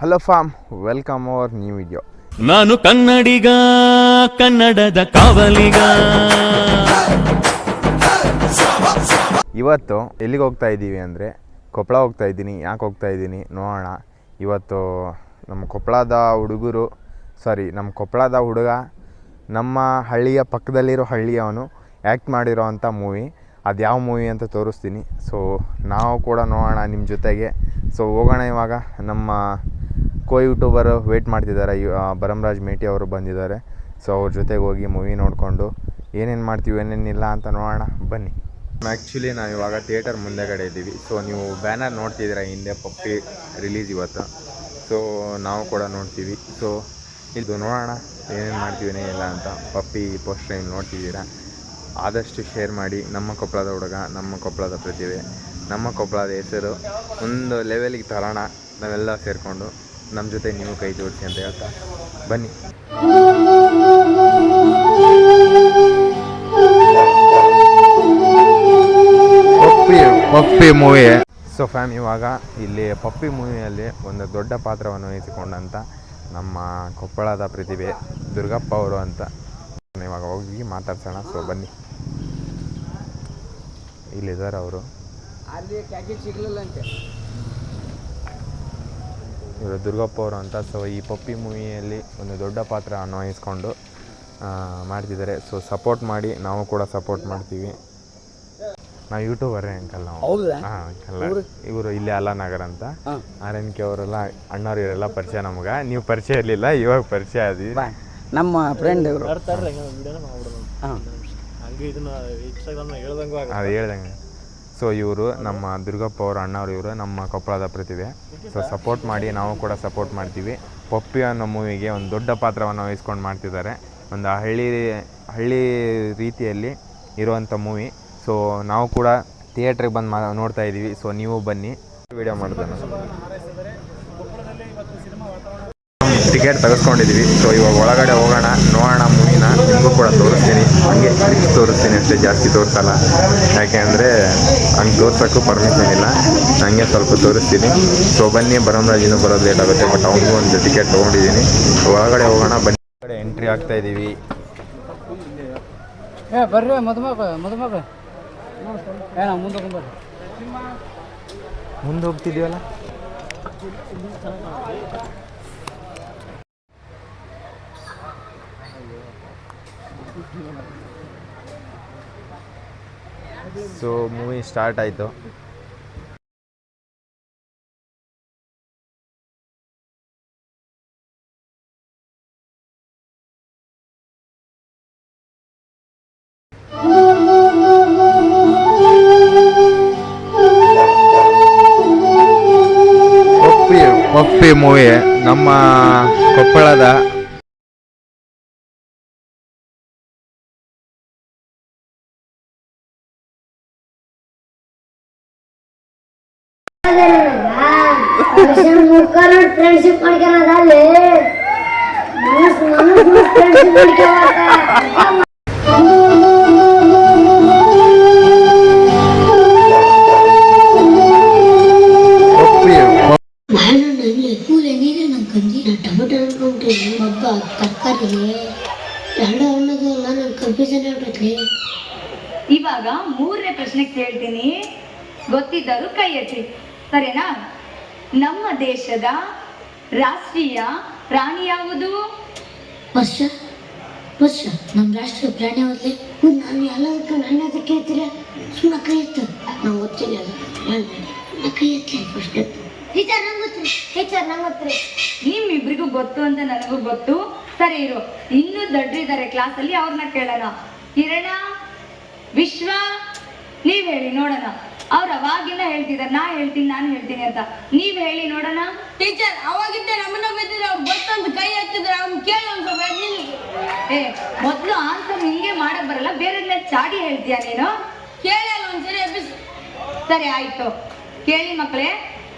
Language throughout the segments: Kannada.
Hello fam welcome our new video. ನಾನು ಕನ್ನಡಿಗ ಕನ್ನಡದ ಕಾವಲಿಗ. ಇವತ್ತು ಎಲ್ಲಿಗೆ ಹೋಗ್ತಾ ಇದ್ದೀವಿ ಅಂದರೆ ಕೊಪ್ಪಳ ಹೋಗ್ತಾ ಇದ್ದೀನಿ ಯಾಕೆ ಹೋಗ್ತಾ ಇದ್ದೀನಿ ನೋಡೋಣ. ಇವತ್ತು ನಮ್ಮ ಕೊಪ್ಪಳದ ಹುಡುಗರು ಸಾರಿ ನಮ್ಮ ಕೊಪ್ಪಳದ ಹುಡುಗ ನಮ್ಮ ಹಳ್ಳಿಯ ಪಕ್ಕದಲ್ಲಿರೋ ಹಳ್ಳಿಯವನು ಆ್ಯಕ್ಟ್ ಮಾಡಿರೋ ಅಂಥ ಮೂವಿ. ಅದು ಯಾವ ಮೂವಿ ಅಂತ ತೋರಿಸ್ತೀನಿ. ಸೊ ನಾವು ಕೂಡ ನೋಡೋಣ ನಿಮ್ಮ ಜೊತೆಗೆ. ಸೊ ಹೋಗೋಣ ಇವಾಗ ನಮ್ಮ ಕೋ ಯೂಟ್ಯೂಬರು ವೇಟ್ ಮಾಡ್ತಿದ್ದಾರೆ. ಭರಮರಾಜ್ ಮೇಟಿ ಅವರು ಬಂದಿದ್ದಾರೆ. ಸೊ ಅವ್ರ ಜೊತೆಗೆ ಹೋಗಿ ಮೂವಿ ನೋಡಿಕೊಂಡು ಏನೇನು ಮಾಡ್ತೀವಿ ಏನೇನಿಲ್ಲ ಅಂತ ನೋಡೋಣ. ಬನ್ನಿ. ಆ್ಯಕ್ಚುಲಿ ನಾವು ಇವಾಗ ಥಿಯೇಟರ್ ಮುಂದೆಗಡೆ ಇದ್ದೀವಿ. ಸೊ ನೀವು ಬ್ಯಾನರ್ ನೋಡ್ತಿದ್ದೀರಾ ಹಿಂದೆ ಪಪ್ಪಿ ರಿಲೀಸ್ ಇವತ್ತು. ಸೊ ನಾವು ಕೂಡ ನೋಡ್ತೀವಿ. ಸೊ ಇದು ನೋಡೋಣ, ಏನೇನು ಮಾಡ್ತೀವಿ ಏನೇನಿಲ್ಲ ಅಂತ. ಪಪ್ಪಿ ಪೋಸ್ಟರ್ ಏನು ನೋಡ್ತಿದ್ದೀರಾ? ಆದಷ್ಟು ಶೇರ್ ಮಾಡಿ. ನಮ್ಮ ಕೊಪ್ಪಳದ ಹುಡುಗ, ನಮ್ಮ ಕೊಪ್ಪಳದ ಪ್ರತಿಭೆ, ನಮ್ಮ ಕೊಪ್ಪಳದ ಹೆಸರು, ಒಂದು ಲೆವೆಲಿಗೆ ತರೋಣ. ನಾವೆಲ್ಲ ಸೇರಿಕೊಂಡು. ನಮ್ಮ ಜೊತೆ ನೀವು ಕೈ ಜೋಡಿಸಿ ಅಂತ ಹೇಳ್ತಾ ಬನ್ನಿ. Puppy Puppy movie so fam ಇವಾಗ ಇಲ್ಲಿ ಪಪ್ಪಿ ಮೂವಿಯಲ್ಲಿ ಒಂದು ದೊಡ್ಡ ಪಾತ್ರವನ್ನು ವಹಿಸಿಕೊಂಡಂಥ ನಮ್ಮ ಕೊಪ್ಪಳದ ಪ್ರತಿಭೆ ದುರ್ಗಪ್ಪ ಅವರು ಅಂತ. ಇವಾಗ ಹೋಗಿ ಮಾತಾಡ್ಸೋಣ. ಸೊ ಬನ್ನಿ. ಇಲ್ಲಿದ್ದಾರೆ ಅವರು. ಅಲ್ಲಿ ಸಿಗಲಿಲ್ಲ ಸಿಗ್ಲಿಲ್ಲ ಅಂತೆ. ಇವರು ದುರ್ಗಪ್ಪ ಅವರು ಅಂತ. ಸೊ ಈ ಪಪ್ಪಿ ಮೂವಿಯಲ್ಲಿ ಒಂದು ದೊಡ್ಡ ಪಾತ್ರ ಅನ್ವಯಿಸ್ಕೊಂಡು ಆ, ಮಾಡ್ತಿದ್ದಾರೆ. ಸೊ ಸಪೋರ್ಟ್ ಮಾಡಿ ನಾವು ಕೂಡ ಸಪೋರ್ಟ್ ಮಾಡ್ತೀವಿ. ನಾವು ಯೂಟ್ಯೂಬರ್ ಅಂಕಲ್ ನಾವು. ಹಾಂ ಅಂಕಲ್. ಇವರು? ಇಲ್ಲಿ ಅಲಾನಗರ್ ಅಂತ. ಆರ್ ಎನ್ ಕೆ ಅವರೆಲ್ಲ ಅಣ್ಣವ್ರು ಇವರೆಲ್ಲ ಪರಿಚಯ ನಮ್ಗೆ. ನೀವು ಪರಿಚಯ ಇರಲಿಲ್ಲ ಇವಾಗ ಪರಿಚಯ ಆದ್ವಿ ನಮ್ಮ ಫ್ರೆಂಡ್ ಇವರು. ಹಾಂ. ಹಂಗೆ ಇದನ್ನ ಇನ್ಸ್ಟಾಗ್ರಾಮ್ ಹೇಳ್ದಂಗೂ ಅದು ಹೇಳ್ದಂಗೆ. ಸೊ ಇವರು ನಮ್ಮ ದುರ್ಗಪ್ಪ ಅವರು ಅಣ್ಣವ್ರು ಇವರು ನಮ್ಮ ಕೊಪ್ಪಳದ ಪ್ರತಿಭೆ. ಸೊ ಸಪೋರ್ಟ್ ಮಾಡಿ ನಾವು ಕೂಡ ಸಪೋರ್ಟ್ ಮಾಡ್ತೀವಿ. ಪಪ್ಪಿ ಅನ್ನೋ ಮೂವಿಗೆ ಒಂದು ದೊಡ್ಡ ಪಾತ್ರವನ್ನು ವಹಿಸ್ಕೊಂಡು ಮಾಡ್ತಿದ್ದಾರೆ. ಒಂದು ಹಳ್ಳಿ ಹಳ್ಳಿ ರೀತಿಯಲ್ಲಿ ಇರುವಂಥ ಮೂವಿ ಸೊ ನಾವು ಕೂಡ ಥಿಯೇಟ್ರಿಗೆ ಬಂದು ಮಾ, ನೋಡ್ತಾ ಇದ್ದೀವಿ ಸೊ ನೀವು ಬನ್ನಿ. ವಿಡಿಯೋ ಮಾಡಿದೆ ಟಿಕೆಟ್ ತೆಗೆಸ್ಕೊಂಡಿದ್ದೀವಿ ಸೊ ಇವಾಗ ಒಳಗಡೆ ಹೋಗೋಣ ನೋಡೋಣ ಮೂವಿನ ನಿಮಗೂ ಕೂಡ ತೋರಿಸ್ತೀನಿ. ಹಂಗೆ ತೋರಿಸ್ತೀನಿ ಅಷ್ಟೇ ಜಾಸ್ತಿ ತೋರಿಸಲ್ಲ. ಯಾಕೆಂದರೆ ಹಂಗೆ ತೋರ್ಸೋಕ್ಕೂ ಪರ್ಮಿಷನ್ ಇಲ್ಲ. ನನಗೆ ಸ್ವಲ್ಪ ತೋರಿಸ್ತೀನಿ. ಸೊ ಬನ್ನಿ ಭರಮರಾಜ್ ಇನ್ನೂ ಬರೋದು ಲೇಟ್ ಆಗುತ್ತೆ ಬಟ್ ಅವನಿಗೂ ಒಂದು ಟಿಕೆಟ್ ತೊಗೊಂಡಿದ್ದೀನಿ ಒಳಗಡೆ ಹೋಗೋಣ ಬನ್ನಿ. ಒಳಗಡೆ ಎಂಟ್ರಿ ಆಗ್ತಾ ಇದ್ದೀವಿ ಏ ಬರ್ರಿ ಮದುಮಗ ಮದುಮಗ. ಏನ ಮುಂದೆ ಬರ್ರಿ. ಮುಂದೆ ಹೋಗ್ತಿದ್ದೀವಲ್ಲ ಸೊ ಮೂವಿ ಸ್ಟಾರ್ಟ್ ಆಯಿತು. ಮೂವಿ ನಮ್ಮ ಕೊಪ್ಪಳದ ಆಗ್ಬಿಟ್ರಿ ಇವಾಗ ಮೂರನೇ ಪ್ರಶ್ನೆ ಕೇಳ್ತೀನಿ. ಗೊತ್ತಿದ್ದರು ಕೈ ಎತ್ತಿ. ಸರಿನಾ? ನಮ್ಮ ದೇಶದ ರಾಷ್ಟ್ರೀಯ ಪ್ರಾಣಿ ಯಾವುದು? ವರ್ಷ ವರ್ಷ. ನಮ್ಮ ರಾಷ್ಟ್ರೀಯ ಪ್ರಾಣಿ ಅವತ್ತೆ ನಾನು ಎಲ್ಲದಕ್ಕೂ ನನ್ನ ಅದಕ್ಕೆ ಹೇಳ್ತೀರ ಸುಮ್ಮನೆ ಕೈ ಎತ್ತು. ನಾವು ಗೊತ್ತಿಲ್ಲ ಅದು. ಹೇಳ್ಬೇಡಿ ಕೈ ಎತ್ತಲಿ ಫಸ್ಟ್ ಟೀಚರ್ ನಂಗೆ ಗೊತ್ತು. ಟೀಚರ್ ನಂಗೆ ಗೊತ್ತು. ನಿಮ್ಮಿಬ್ರಿಗೂ ಗೊತ್ತು ಅಂತ ನನಗೂ ಗೊತ್ತು. ಸರಿ ಇರು. ಇನ್ನೂ ದೊಡ್ಡರಿದ್ದಾರೆ ಕ್ಲಾಸಲ್ಲಿ ಅವ್ರನ್ನ ಕೇಳೋಣ. ಕಿರಣ ವಿಶ್ವ ನೀವು ಹೇಳಿ ನೋಡೋಣ. ಅವ್ರು ಅವಾಗಿಂದ ಹೇಳ್ತಿದ್ದಾರೆ ನಾ ಹೇಳ್ತೀನಿ ನಾನು ಹೇಳ್ತೀನಿ ಅಂತ. ನೀವ್ ಹೇಳಿ ನೋಡೋಣ. ಟೀಚರ್ ಅವಾಗಿದ್ದ ನಮ್ಮನ್ನ ಬಿದ್ದಿದ್ರೆ ಅವ್ರು ಗೊತ್ತೊಂದು ಕೈ ಹಾಕಿದ್ರೆ ಅವ್ನು ಕೇಳಿ ಒಂದು ಏ ಮೊದ್ಲು ಆನ್ಸರ್ ಹಿಂಗೆ ಮಾಡಕ್ ಬರಲ್ಲ ಬೇರೆ ಚಾಡಿ ಹೇಳ್ತೀಯ ನೀನು? ಕೇಳಲ್ಲ ಒಂದ್ಸರಿ ಎಬ್ಬಿಸಿ. ಸರಿ ಆಯ್ತು. ಕೇಳಿ ಮಕ್ಕಳೇ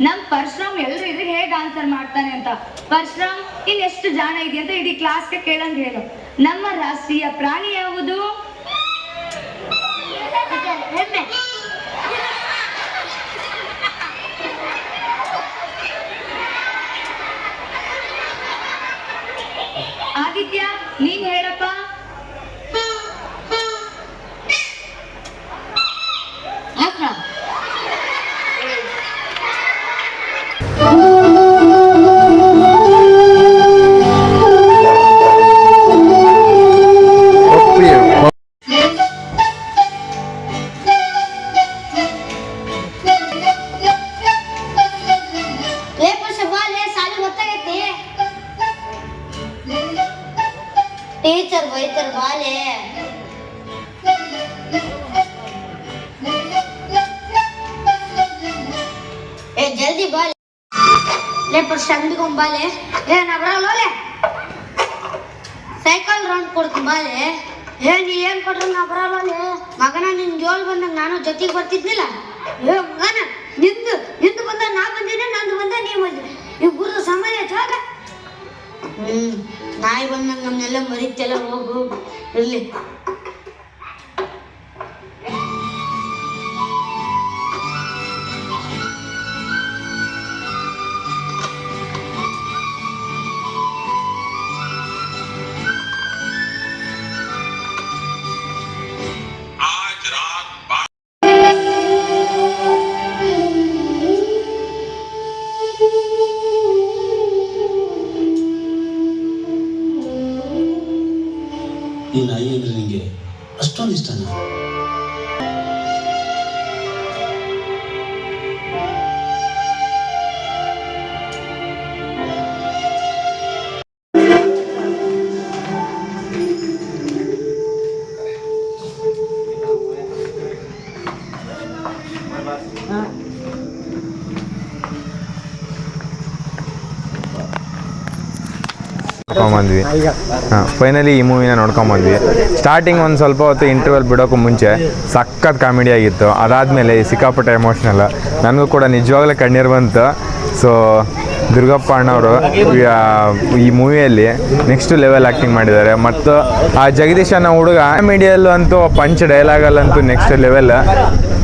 ನಮ್ ಪರಶುರಾಮ್ ಎಲ್ರು ಇದ್ರೆ ಹೇಗ್ ಆನ್ಸರ್ ಮಾಡ್ತಾನೆ ಅಂತ. ಪರಶುರಾಮ್ ಇನ್ ಎಷ್ಟು ಜಾಣ ಇದೆ ಅಂತ ಇಡೀ ಕ್ಲಾಸ್ಗೆ ಕೇಳಂಗ್ ಹೇಳು. ನಮ್ಮ ರಾಷ್ಟ್ರೀಯ ಪ್ರಾಣಿ ಯಾವುದು? ಜಲ್ದಿ ಬಾ ಲೇ. ಫಸ್ಟ್ ಅಂಗಡಿಗೆ ಬಾಲೆ ಏ ನಾ ಬರಲ್ಲ ಲೇ. ಸೈಕಲ್ ರೌಂಡ್ ಕೊಡ್ತೀನಿ ಬಾಲೆ ಏ, ನೀ ಏನ್ ಕೊಟ್ರು ನಾ ಬರಲ್ಲ, ಲೇ. ಮಗನ ನಿನ್ ಜೋಲ್ ಬಂದಾಗ ನಾನು ಜೊತೆಗೆ ಬರ್ತಿದ್ನಿಲ್ಲ. ಏ, ಮಗನ, ನಿಂದು ನಿಂದು ಬಂದ ನಾ ಬಂದಿದ್ದೆ ನಂದು ಬಂದ ನೀ ಬಂದಿದ್ದೆ ಇಬ್ಬರು ಸಮಯ ಜಾಗ. ಹ್ಮ್, ನಾಯಿ ಬಂದಾಗ ನಮ್ಮನ್ನೆಲ್ಲ ಮರಿತೆಲ್ಲ ಹೋಗು. ಇರ್ಲಿ. ಅಂದ್ರೆ ನಿಮಗೆ ಅಷ್ಟೊಂದು ಇಷ್ಟನಾ? ನೋಡ್ಕೊಂಬಂದ್ವಿ. ಹಾಂ ಫೈನಲಿ ಈ ಮೂವಿನ ನೋಡ್ಕೊಂಬಂದ್ವಿ. ಸ್ಟಾರ್ಟಿಂಗ್ ಒಂದು ಸ್ವಲ್ಪ ಹೊತ್ತು ಇಂಟರ್ವೆಲ್ ಬಿಡೋಕ್ಕೂ ಮುಂಚೆ ಸಖತ್ ಕಾಮಿಡಿ ಆಗಿತ್ತು. ಅದಾದಮೇಲೆ ಸಿಕ್ಕಾಪಟ್ಟೆ ಎಮೋಷ್ನಲ್ ನನಗೂ ಕೂಡ ನಿಜವಾಗ್ಲೂ ಕಣ್ಣೀರು ಬಂತು. ಸೊ ದುರ್ಗಪ್ಪ ಅಣ್ಣವರು ಈ ಮೂವಿಯಲ್ಲಿ ನೆಕ್ಸ್ಟ್ ಲೆವೆಲ್ ಆ್ಯಕ್ಟಿಂಗ್ ಮಾಡಿದ್ದಾರೆ. ಮತ್ತು ಆ ಜಗದೀಶ್ ಅನ್ನೋ ಹುಡುಗ ಮೀಡಿಯಲ್ಲೂ ಅಂತೂ ಪಂಚ್ ಡೈಲಾಗಲ್ಲಂತೂ ನೆಕ್ಸ್ಟ್ ಲೆವೆಲ್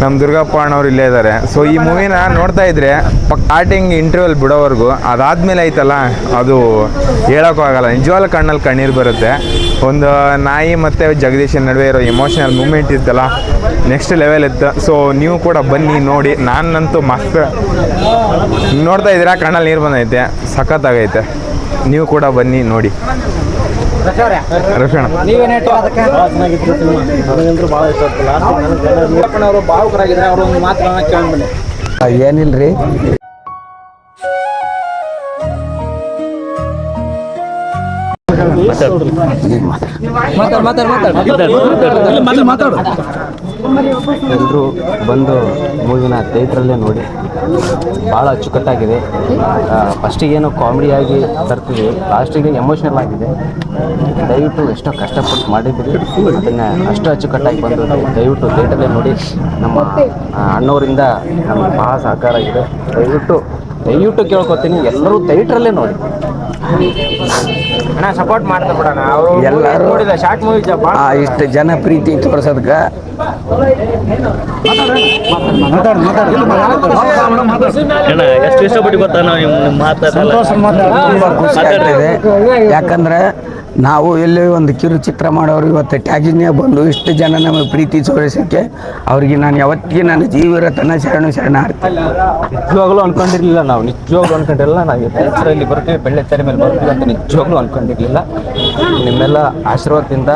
ನಮ್ಮ ದುರ್ಗಪ್ಪ ಅಣ್ಣವ್ರು ಇಲ್ಲೇ ಇದ್ದಾರೆ ಸೊ ಈ ಮೂವಿನ ನೋಡ್ತಾ ಇದ್ರೆ ಸ್ಟಾರ್ಟಿಂಗ್ ಇಂಟರ್ವೆಲ್ ಬಿಡೋವರೆಗೂ ಅದಾದ್ಮೇಲೆ ಐತಲ್ಲ ಅದು ಹೇಳೋಕ್ಕೂ ಆಗಲ್ಲ. ನಿಜವಾಗ್ಲೂ ಕಣ್ಣಲ್ಲಿ ಕಣ್ಣೀರು ಬರುತ್ತೆ. ಒಂದು ನಾಯಿ ಮತ್ತು ಜಗದೀಶನ್ ನಡುವೆ ಇರೋ ಎಮೋಷನಲ್ ಮೂಮೆಂಟ್ ಇತ್ತಲ್ಲ ನೆಕ್ಸ್ಟ್ ಲೆವೆಲ್ ಇತ್ತು. ಸೊ ನೀವು ಕೂಡ ಬನ್ನಿ ನೋಡಿ. ನಾನಂತೂ ಮಸ್ತ್. ನೋಡ್ತಾ ಇದ್ದೀರಾ? ಕಣ್ಣಲ್ಲಿ ನೀರು ಬಂದೈತೆ. ಸಖತ್ತಾಗೈತೆ. ನೀವು ಕೂಡ ಬನ್ನಿ ನೋಡಿ. ರಫೀಣ ನೀವೇನು ಅದಕ್ಕೆ ಭಾಳ ಚೆನ್ನಾಗಿತ್ತು ಸಿನಿಮಾ ನನಗಂತೂ ಭಾಳ ಇಷ್ಟ ಆಯ್ತು ಲಾಸ್ಟ್ ಅವರು ಭಾವುಕರಾಗಿದ್ದಾರೆ ಅವ್ರ ಒಂದು ಮಾತುಗಳನ್ನ ಕೇಳ್ಬನ್ನಿ ಏನಿಲ್ರಿ ಮಾತಾಡು. ಮಾತಾಡು ಮಾತಾಡು. ಮಾತಾಡು. ಎಲ್ಲರೂ ಬಂದು ಮೂವಿನ ಥಿಯೇಟ್ರಲ್ಲೇ ನೋಡಿ. ಭಾಳ ಅಚ್ಚುಕಟ್ಟಾಗಿದೆ. ಫಸ್ಟಿಗೆ ಏನೋ ಕಾಮಿಡಿಯಾಗಿ ತರ್ತೀವಿ ಲಾಸ್ಟಿಗೆ ಎಮೋಷ್ನಲ್ ಆಗಿದೆ. ದಯವಿಟ್ಟು ಎಷ್ಟೋ ಕಷ್ಟಪಟ್ಟು ಮಾಡಿದ್ದೀರಿ. ಅದನ್ನು ಅಷ್ಟು ಅಚ್ಚುಕಟ್ಟಾಗಿ ಬಂದು ದಯವಿಟ್ಟು ಥಿಯೇಟ್ರಲ್ಲೇ ನೋಡಿ ನಮ್ಮ ಅಣ್ಣವರಿಂದ ನಮಗೆ ಭಾಳ ಸಹಕಾರ ಇದೆ. ದಯವಿಟ್ಟು ದಯವಿಟ್ಟು ಕೇಳ್ಕೊತೀನಿ ಎಲ್ಲರೂ ಥಿಯೇಟ್ರಲ್ಲೇ ನೋಡಿ. ಅಣ್ಣ ಸಪೋರ್ಟ್ ಮಾಡ್ತಾ ಬಿಡೋಣ ಅವರು ಎಲ್ಲರೂ ನೋಡಿದ ಶಾರ್ಟ್ ಮೂವಿ ಇಷ್ಟು ಜನ ಪ್ರೀತಿ ತೋರ್ಸೋದಕ್ಕೆ ಎಷ್ಟು ಇಷ್ಟಪಟ್ಟು ಗೊತ್ತಾ ನಾವು ನಿಮ್ಮ ಮಾತಾಡಲ್ಲ ತುಂಬ ಖುಷಿ ಆಗ್ತಿದೆ ಯಾಕಂದ್ರೆ ನಾವು ಎಲ್ಲಿ ಒಂದು ಕಿರು ಚಿತ್ರ ಮಾಡೋರು ಇವತ್ತು ಟ್ಯಾಗಿನೇ ಬಂದು ಇಷ್ಟು ಜನ ನಮಗೆ ಪ್ರೀತಿ ತೋರಿಸೋಕ್ಕೆ ಅವ್ರಿಗೆ ನಾನು ಯಾವತ್ತಿಗೆ ನನ್ನ ಜೀವಿರ ತನ್ನ ಶರಣು ಶರಣ ನಿಜವಾಗ್ಲೂ ಅನ್ಕೊಂಡಿರ್ಲಿಲ್ಲ ನಾವು. ನಿಜವಾಗ್ಲೂ ಅನ್ಕೊಂಡಿರಲಿಲ್ಲ. ನಾವು ಇಲ್ಲಿ ಬರ್ತೀವಿ ಬೆಳ್ಳೆ ತೆರೆ ಮೇಲೆ ಬರ್ತೀವಿ ಅಂತ ನಿಜವಾಗ್ಲೂ ಅನ್ಕೊಂಡಿರ್ಲಿಲ್ಲ. ನಿಮ್ಮೆಲ್ಲ ಆಶೀರ್ವಾದದಿಂದ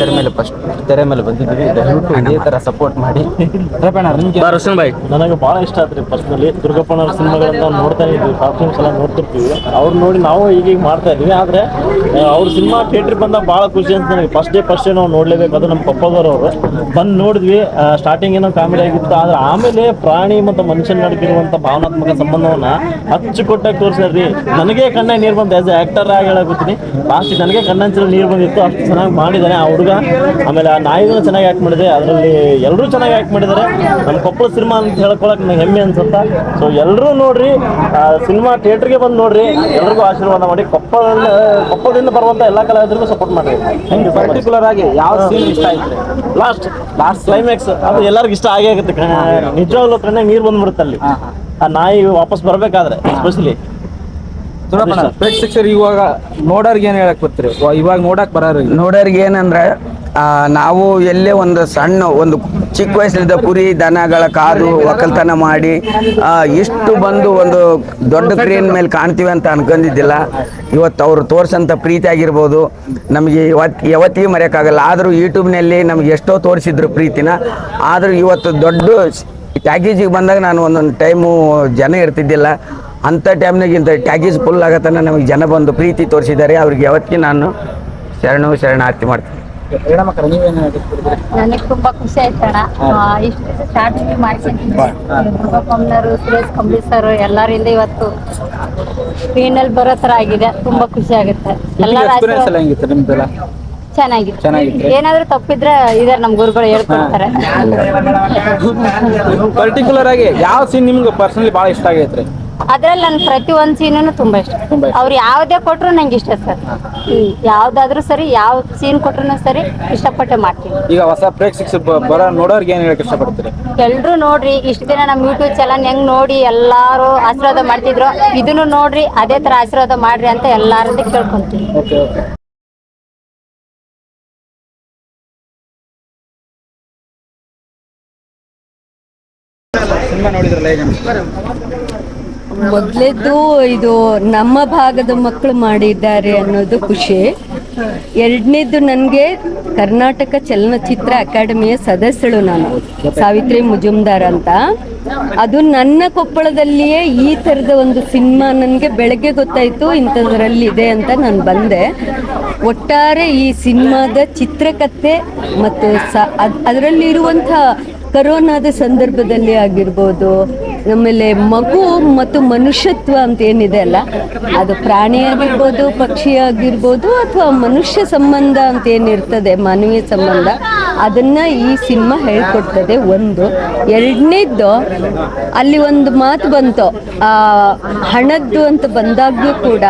ತೆರೆ ಮೇಲೆ ಫಸ್ಟ್ ತೆರೆ ಮೇಲೆ ಬಂದಿದ್ದೀವಿ. ದಯವಿಟ್ಟು ಇದೇ ತರ ಸಪೋರ್ಟ್ ಮಾಡಿ. ರೋಷನ್ ಬಾಯ್. ನನಗೆ ಭಾಳ ಇಷ್ಟ ಆತ್ರಿ ಪರ್ಸ್ನಲಿ ದುರ್ಗಪ್ಪನವ್ರ ಸಿನಿಮಾಗಳನ್ನ ನಾವು ನೋಡ್ತಾ ಇದ್ವಿ ಶಾರ್ಟ್ ಫಿಲ್ಮ್ಸ್ ಎಲ್ಲ ನೋಡ್ತಿರ್ತೀವಿ. ಅವ್ರು ನೋಡಿ ನಾವು ಈಗೀಗ ಮಾಡ್ತಾ ಇದೀವಿ ಆದ್ರೆ ಅವ್ರ ಸಿನಿಮಾ ಥಿಯೇಟರ್ ಬಂದಾಗ ಭಾಳ ಖುಷಿ ಅಂತ ನನಗೆ ಫಸ್ಟ್ ಡೇ ಫಸ್ಟ್ ಡೇ ನಾವು ನೋಡ್ಲೇಬೇಕು. ಅದು ನಮ್ಮ ಪಪ್ಪದವರು ಬಂದು ನೋಡಿದ್ವಿ. ಸ್ಟಾರ್ಟಿಂಗ್ ಏನೋ ಕಾಮಿಡಿ ಆಗಿತ್ತು. ಆದ್ರೆ ಆಮೇಲೆ ಪ್ರಾಣಿ ಮತ್ತು ಮನುಷ್ಯನ ನಡುಕಿರುವಂಥ ಭಾವನಾತ್ಮಕ ಸಂಬಂಧವನ್ನ ಅಚ್ಚುಕೊಟ್ಟಾಗಿ ತೋರಿಸಿದ್ರಿ ನನಗೆ ಕಣ್ಣ ನೀರ್ ಬಂದ್ ಆಸ್ ಎ ಆ್ಯಕ್ಟರ್ ಆಗಿ ಹೇಳಾಗುತ್ತೀನಿ ಲಾಸ್ಟ್ ನನಗೆ ಕಣ್ಣಂಚಲು ನೀರು ಬಂದಿತ್ತು. ಅಷ್ಟು ಚೆನ್ನಾಗಿ ಮಾಡಿದ್ದಾನೆ ಆ ಹುಡುಗ. ಆಮೇಲೆ ಆ ನಾಯಿಗೂ ಚೆನ್ನಾಗಿ ಆ್ಯಕ್ಟ್ ಮಾಡಿದೆ. ಅದರಲ್ಲಿ ಎಲ್ಲರೂ ಚೆನ್ನಾಗಿ ಆ್ಯಕ್ಟ್ ಮಾಡಿದ್ದಾರೆ. ನಮ್ಮ ಕೊಪ್ಪಳ ಸಿನಿಮಾ ಅಂತ ಹೇಳ್ಕೊಳಕ್ ನಂಗೆ ಹೆಮ್ಮೆ ಅನ್ಸುತ್ತ? ಸೊ ಎಲ್ಲರೂ ನೋಡ್ರಿ ಸಿನಿಮಾ ಥಿಯೇಟ್ರಿಗೆ ಬಂದು ನೋಡ್ರಿ. ಎಲ್ಲರಿಗೂ ಆಶೀರ್ವಾದ ಮಾಡಿ. ಕೊಪ್ಪಳದಿಂದ ಕೊಪ್ಪಳದಿಂದ ಬರುವಂಥ ಎಲ್ಲ ಕಲಾವಿದರಿಗೂ ಸಪೋರ್ಟ್ ಮಾಡಿ ಪರ್ಟಿಕ್ಯುಲರ್ ಆಗಿ ಯಾವ ಸೀನ್ ಇಷ್ಟ ಆಯ್ತು ಲಾಸ್ಟ್ ಲಾಸ್ಟ್ ಕ್ಲೈಮ್ಯಾಕ್ಸ್ ಅದು ಎಲ್ಲರಿಗೂ ಇಷ್ಟ ಆಗೇ ಆಗುತ್ತೆ ನಿಜವಾಗ್ಲೂ ಕಣ್ಣಾಗ ನೀರು ಬಂದ್ಬಿಡುತ್ತೆ ಅಲ್ಲಿ. ಆ ನಾಯಿ ವಾಪಸ್ ಬರಬೇಕಾದ್ರೆ ಎಸ್ಪೆಷಲಿ ಪ್ರೇಕ್ಷಕರು ಇವಾಗ ನೋಡೋರ್ಗೆ ಏನು ಹೇಳಕ್ ಬರ್ತೀರಿ? ವ- ಇವಾಗ ನೋಡಕ್ ಬರೋರು ನೋಡೋರಿಗೆ ಏನಂದ್ರೆ ಆ, ನಾವು ಎಲ್ಲೇ ಒಂದು ಸಣ್ಣ ಒಂದು ಚಿಕ್ಕ ವಯಸ್ಸಲ್ಲಿದ್ದ ಕುರಿ ದನಗಳ ಕಾದು ಒಕ್ಕಲ್ತನ ಮಾಡಿ ಆ, ಇಷ್ಟು ಬಂದು ಒಂದು ದೊಡ್ಡ ಸ್ಕ್ರೀನ್ ಮೇಲೆ ಕಾಣ್ತೀವಿ ಅಂತ ಅನ್ಕೊಂಡಿದ್ದಿಲ್ಲ. ಇವತ್ತು ಅವರು ತೋರಿಸಂತ ಪ್ರೀತಿ ಆಗಿರ್ಬೋದು. ನಮಗೆ ಇವತ್ತು ಯಾವತ್ತಿಗೆ ಮರೆಯೋಕ್ಕಾಗಲ್ಲ. ಆದರೂ ಯೂಟ್ಯೂಬ್ನಲ್ಲಿ ನಮ್ಗೆ ಎಷ್ಟೋ ತೋರಿಸಿದ್ರು ಪ್ರೀತಿನ. ಆದರೂ ಇವತ್ತು ದೊಡ್ಡ ಪ್ಯಾಕೇಜಿಗೆ ಬಂದಾಗ ನಾನು ಒಂದೊಂದು ಟೈಮು ಜನ ಇರ್ತಿದ್ದಿಲ್ಲ. ಅಂಥ ಟೈಮ್ನಾಗಿಂತ ಟ್ಯಾಗೀಸ್ ಫುಲ್ ಆಗತನ ನಮಗೆ ಜನ ಬಂದು ಪ್ರೀತಿ ತೋರಿಸಿದ್ದಾರೆ. ಅವ್ರಿಗೆ ಯಾವತ್ತಿಗೆ ನಾನು ಶರಣು ಶರಣಾರ್ಥಿ ಮಾಡ್ತೀನಿ. ನನಗೆ ತುಂಬಾ ಖುಷಿ ಆಯ್ತಣ್ಣ ಇಷ್ಟು ಸ್ಟಾರ್ಟಿಂಗ್ ಮಾಡ್ಕೊಂತಿದ್ದೆ ದುರ್ಗಪ್ಪನವರು ಸುರೇಶ್ ಕಂಬಳಿ ಸರ್ ಎಲ್ಲರಿಂದ ಇವತ್ತು ಸ್ಕ್ರೀನಲ್ಲಿ ಬರೋ ತರ ಆಗಿದೆ. ತುಂಬಾ ಖುಷಿ ಆಗುತ್ತೆ. ಎಲ್ಲರ ಚೆನ್ನಾಗಿತ್ತು. ಏನಾದ್ರೂ ತಪ್ಪಿದ್ರೆ ಇದಾರೆ ನಮ್ ಗುರುಗಳು ಹೇಳ್ಕೊಡ್ತಾರೆ. ಪರ್ಟಿಕ್ಯುಲರ್ ಆಗಿ ಯಾವ ಸೀನ್ ನಿಮ್ಗೆ ಪರ್ಸನಲಿ ಬಹಳ ಇಷ್ಟ ಆಗೈತ್ರಿ? ಅದ್ರಲ್ಲಿ ನನ್ ಪ್ರತಿ ಒಂದ್ ಸೀನು ತುಂಬಾ ಇಷ್ಟ. ಅವ್ರು ಯಾವ್ದೇ ಕೊಟ್ರು ನಂಗೆ ಇಷ್ಟ ಸರ್. ಯಾವ್ದಾದ್ರು ಸರಿ ಯಾವ ಸೀನ್ ಕೊಟ್ರು ಸರಿ ಇಷ್ಟಪಟ್ಟೆ ಮಾಡ್ತೀನಿ. ಈಗ ಹೊಸ ಪ್ರೇಕ್ಷಕ ಬರೋ ನೋಡೋರ್ಗೆ ಏನು ಹೇಳಕ್ ಇಷ್ಟಪಡ್ತೀರಿ? ಎಲ್ರು ನೋಡ್ರಿ ಇಷ್ಟ ದಿನ ನಮ್ ಯೂಟ್ಯೂಬ್ ಚಾನಲ್ ಹೆಂಗ್ ನೋಡಿ ಎಲ್ಲಾರು ಆಶೀರ್ವಾದ ಮಾಡ್ತಿದ್ರು ಇದನ್ನು ನೋಡ್ರಿ ಅದೇ ತರ ಆಶೀರ್ವಾದ ಮಾಡ್ರಿ ಅಂತ ಎಲ್ಲಾರಿಂದ ಕೇಳ್ಕೊಂತೀನಿ ಸಿನಿಮಾ ನೋಡಿದ್ರಲ್ಲ ಹೇಗೆ ಮೊದಲೇದ್ದು ಇದು ನಮ್ಮ ಭಾಗದ ಮಕ್ಕಳು ಮಾಡಿದ್ದಾರೆ ಅನ್ನೋದು ಖುಷಿ. ಎರಡನೇದು ನನಗೆ ಕರ್ನಾಟಕ ಚಲನಚಿತ್ರ ಅಕಾಡೆಮಿಯ ಸದಸ್ಯಳು ನಾನು, ಸಾವಿತ್ರಿ ಮುಜುಮ್ದಾರ್ ಅಂತ. ಅದು ನನ್ನ ಕೊಪ್ಪಳದಲ್ಲಿಯೇ ಈ ಥರದ ಒಂದು ಸಿನಿಮಾ ನನಗೆ ಬೆಳಗ್ಗೆ ಗೊತ್ತಾಯಿತು, ಇಂಥದ್ರಲ್ಲಿ ಇದೆ ಅಂತ ನಾನು ಬಂದೆ. ಒಟ್ಟಾರೆ ಈ ಸಿನಿಮಾದ ಚಿತ್ರಕಥೆ ಮತ್ತು ಸ ಅದರಲ್ಲಿರುವಂಥ ಕರೋನಾದ ಸಂದರ್ಭದಲ್ಲಿ ಆಗಿರ್ಬೋದು ಆಮೇಲೆ ಮಗು ಮತ್ತು ಮನುಷ್ಯತ್ವ ಅಂತ ಏನಿದೆ ಅಲ್ಲ, ಅದು ಪ್ರಾಣಿ ಆಗಿರ್ಬೋದು ಪಕ್ಷಿ ಆಗಿರ್ಬೋದು ಅಥವಾ ಮನುಷ್ಯ ಸಂಬಂಧ ಅಂತ ಏನಿರ್ತದೆ, ಮಾನವೀಯ ಸಂಬಂಧ, ಅದನ್ನ ಈ ಸಿನಿಮಾ ಹೇಳ್ಕೊಡ್ತದೆ ಒಂದು. ಎರಡನೇದ್ದು, ಅಲ್ಲಿ ಒಂದು ಮಾತು ಬಂತು. ಆ, ಹಣದ್ದು ಅಂತ ಬಂದಾಗ್ಲೂ ಕೂಡ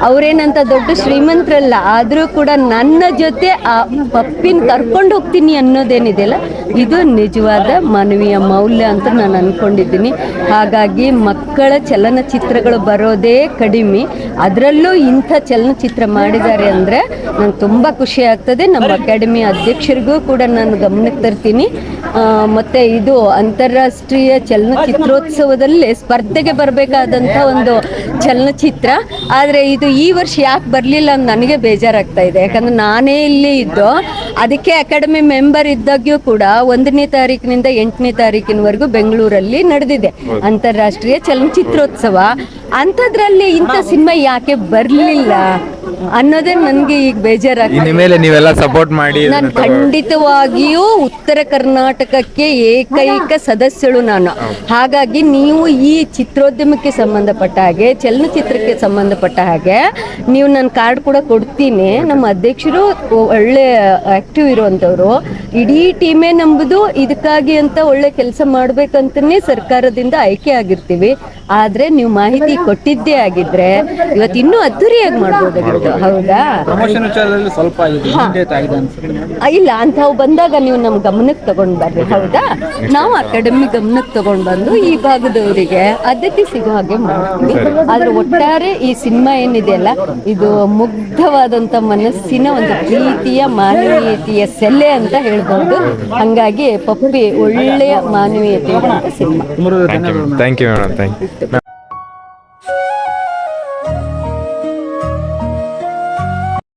ಅವರೇನಂತ ದೊಡ್ಡ ಶ್ರೀಮಂತರಲ್ಲ, ಆದರೂ ಕೂಡ ನನ್ನ ಜೊತೆ ಆ ಪಪ್ಪಿನ ಕರ್ಕೊಂಡು ಹೋಗ್ತೀನಿ ಅನ್ನೋದೇನಿದೆಯಲ್ಲ ಇದು ನಿಜವಾದ ಮಾನವೀಯ ಮೌಲ್ಯ ಅಂತ ನಾನು ಅನ್ಕೊಂಡಿದ್ದೀನಿ. ಹಾಗಾಗಿ ಮಕ್ಕಳ ಚಲನಚಿತ್ರಗಳು ಬರೋದೇ ಕಡಿಮೆ. ಅದರಲ್ಲೂ ಇಂಥ ಚಲನಚಿತ್ರ ಮಾಡಿದ್ದಾರೆ ಅಂದರೆ ನಂಗೆ ತುಂಬ ಖುಷಿ ಆಗ್ತದೆ. ನಮ್ಮ ಅಕಾಡೆಮಿ ಅಧ್ಯಕ್ಷರಿಗೂ ಕೂಡ ನಾನು ಗಮನಕ್ಕೆ ತರ್ತೀನಿ. ಮತ್ತು ಇದು ಅಂತಾರಾಷ್ಟ್ರೀಯ ಚಲನಚಿತ್ರೋತ್ಸವದಲ್ಲಿ ಸ್ಪರ್ಧೆಗೆ ಬರಬೇಕಾದಂಥ ಒಂದು ಚಲನಚಿತ್ರ. ಆದರೆ ಇದು ಈ ವರ್ಷ ಯಾಕೆ ಬರಲಿಲ್ಲ ಅಂತ ನನಗೆ ಬೇಜಾರಾಗ್ತಾ ಇದೆ. ಯಾಕಂದ್ರೆ ನಾನೇ ಇಲ್ಲಿ ಇದ್ದು, ಅದಕ್ಕೆ ಅಕಾಡೆಮಿ ಮೆಂಬರ್ ಇದ್ದಾಗ್ಯೂ ಕೂಡ ಒಂದನೇ ತಾರೀಕಿನಿಂದ ಎಂಟನೇ ತಾರೀಕಿನವರೆಗೂ ಬೆಂಗಳೂರಲ್ಲಿ ನಡೆದಿದೆ. ಅಂತಾರಾಷ್ಟ್ರೀಯ ಚಲನಚಿತ್ರೋತ್ಸವ. ಅಂಥದ್ರಲ್ಲಿ ಇಂಥ ಸಿನಿಮಾ ಯಾಕೆ ಬರಲಿಲ್ಲ? ಅನ್ನೋದೇ ನನಗೆ ಈಗ ಬೇಜಾರಾಗ್ತದೆ ನೀವೆಲ್ಲ ಸಪೋರ್ಟ್ ಮಾಡಿ ನಾನು ಖಂಡಿತವಾಗಿಯೂ ಉತ್ತರ ಕರ್ನಾಟಕಕ್ಕೆ ಏಕೈಕ ಸದಸ್ಯಳು ನಾನು. ಹಾಗಾಗಿ ನೀವು ಈ ಚಿತ್ರೋದ್ಯಮಕ್ಕೆ ಸಂಬಂಧಪಟ್ಟ ಹಾಗೆ ಚಲನಚಿತ್ರಕ್ಕೆ ಸಂಬಂಧಪಟ್ಟ ಹಾಗೆ ನೀವು ನನ್ನ ಕಾರ್ಡ್ ಕೂಡ ಕೊಡ್ತೀನಿ. ನಮ್ಮ ಅಧ್ಯಕ್ಷರು ಒಳ್ಳೆ ಆಕ್ಟಿವ್ ಇರುವಂಥವ್ರು ಇಡೀ ಟೀಮೇ ನಂಬುದು ಇದಕ್ಕಾಗಿ ಅಂತ ಒಳ್ಳೆ ಕೆಲಸ ಮಾಡ್ಬೇಕಂತನೇ ಸರ್ಕಾರದಿಂದ ಆಯ್ಕೆ ಆಗಿರ್ತೀವಿ. ಆದ್ರೆ ನೀವು ಮಾಹಿತಿ ಕೊಟ್ಟಿದ್ದೇ ಆಗಿದ್ರೆ ಇವತ್ತಿನ್ನೂ ಅದ್ದೂರಿಯಾಗಿ ಮಾಡ್ಬೋದಾಗಿತ್ತು. ಹೌದಾ ಪ್ರಮೋಷನ್ ವಿಚಾರದಲ್ಲಿ ಸ್ವಲ್ಪ ಇದು ಹಿಂದೇಟ್ ಆಗಿದೆ ಅನ್ಸುತ್ತೆ. ಆ, ಇಲ್ಲ ಅಂಥವು ಬಂದಾಗ ನೀವು ನಮ್ಮ ಗಮನಕ್ಕೆ ತಗೊಂಡ್ ಬರ್ರಿ ಹೌದಾ? ನಾವು ಅಕಾಡೆಮಿ ಗಮನಕ್ಕೆ ತಗೊಂಡ್ ಬಂದು ಈ ಭಾಗದವರಿಗೆ ಆದ್ಯತೆ ಸಿಗೋ ಹಾಗೆ ಮಾಡ್ತೀವಿ. ಆದ್ರೆ ಒಟ್ಟಾರೆ ಈ ಸಿನಿಮಾ ಏನಿದೆಯಲ್ಲ ಇದು ಮುಗ್ಧವಾದಂತ ಮನಸ್ಸಿನ ಒಂದು ಪ್ರೀತಿಯ ಮಾನವೀಯತೆಯ ಸೆಲೆ ಅಂತ ಹೇಳ್ಬಹುದು. ಹಂಗಾಗಿ ಪಪ್ಪಿ ಒಳ್ಳೆಯ ಮಾನವೀಯತೆ cinema. Thank you thank you madam thank you